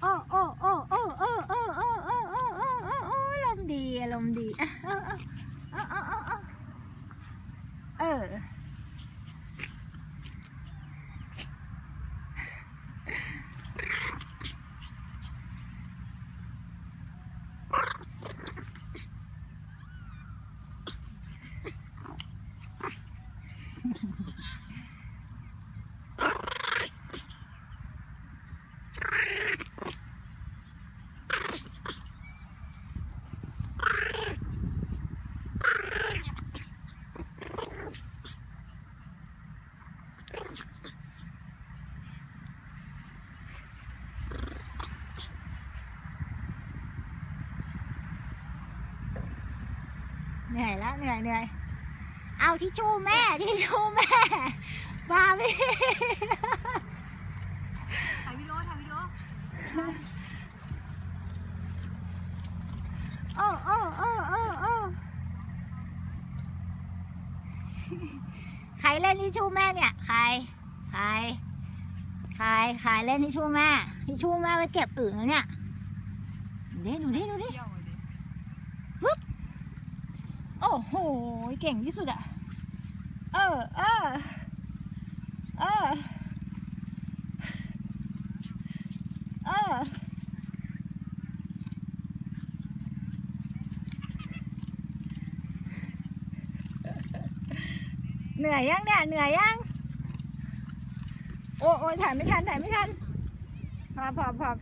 โอ้โอ้โอ้โอ้โอ้โอ้โอ้โอ้โอ้โอ้โอ้โอ้อารมดีอารมดีเออ เอาเอาเอาเอาเออเหนื่อยแล้วเหนื่อยเหนื่อยเอาที่ชู่แม่ที่ชู่แม่บาพี่ถ่ายวิดีโอถ่ายวิดีโอโอ้โอ้โอ้โอ้โอ้ใครเล่นที่ชู่แม่เนี่ยใครใครใครใครเล่นที่ชู่แม่ที่ชู่แม่ไปเก็บอึ่งแล้วเนี่ยดูดิดูดิดูดิ เที่ยวเลย โอ้ โห เก่งที่สุดอะเออเออเออเออเหนื่อยยังเนี่ยเหนื่อยยัง โอ้โอ้ถ่ายไม่ทันถ่ายไม่ทันพอพอพอ